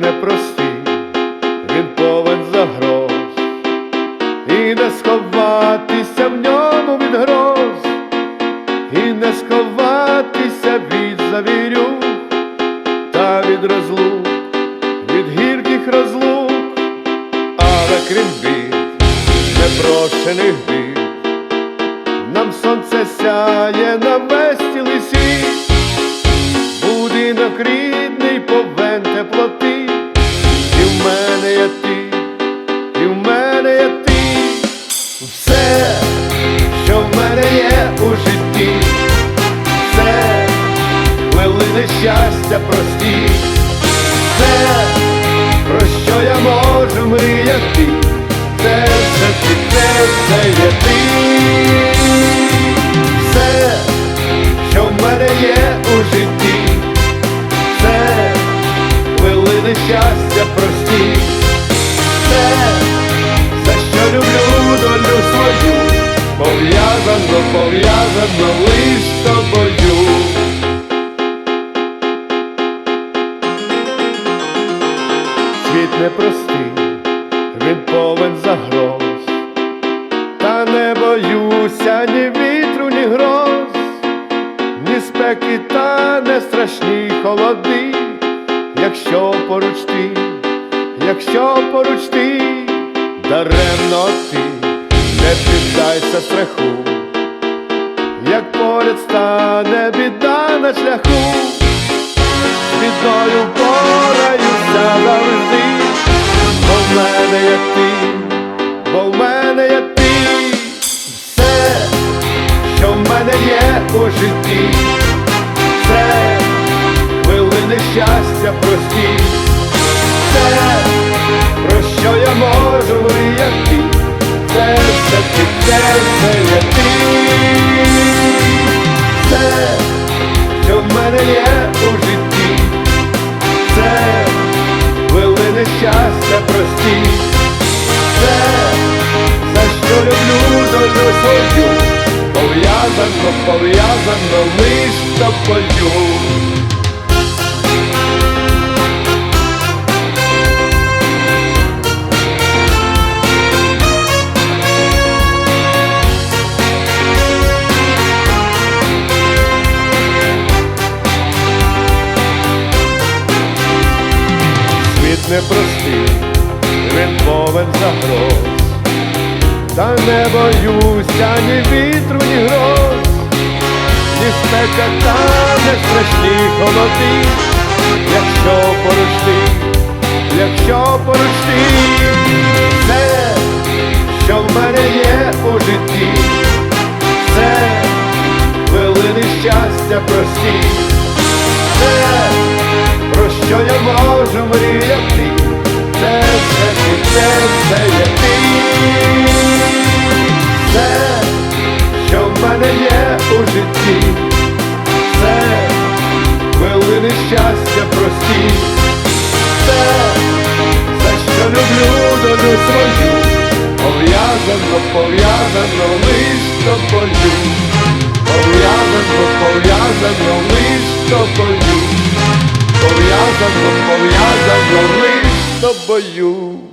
непростий, він повен загроз, і не сховатися в ньому від гроз, і не сховатися від завірюх та від розлук, від гірких розлук, але крім бід, непрошених бід, нам сонце сяє на весь цілий світ, будинок рідний повен теплоти, є ти, і в мене є ти, все, що в мене є у житті, все хвилини щастя прості, все, про що я можу мріяти, це все ти, це все є ти, все, що в мене є у житті, щастя прості, свою, пов'язано, пов'язано лиш тобою. Світ непростий, він повен загроз, та не боюся ні вітру, ні гроз, ні спеки, та не страшні холоди, якщо поруч ти, якщо поруч ти, даремно ти, не піддайся страху, як поряд стане біда на шляху бідною пораюся завжди, бо в мене є ти, бо в мене є ти, все, що в мене є у житті, все, хвилини щастя прості, свою, пов'язано, пов'язано лиш тобою. Світ непростий, він повен загроз, та не боюся ні вітру, ні гроз, ні спека та не страшні холоди, якщо поруч ти, якщо поруч ти, все, що в мене є у житті, все, хвилини щастя прості, все, про що я можу мріяти, це все це все є житті, все, хвилини щастя прості, все, за що люблю долю свою, пов'язано, пов'язано лиш тобою, пов'язано, пов'язано лиш тобою пов'язано, пов'язано лиш з тобою.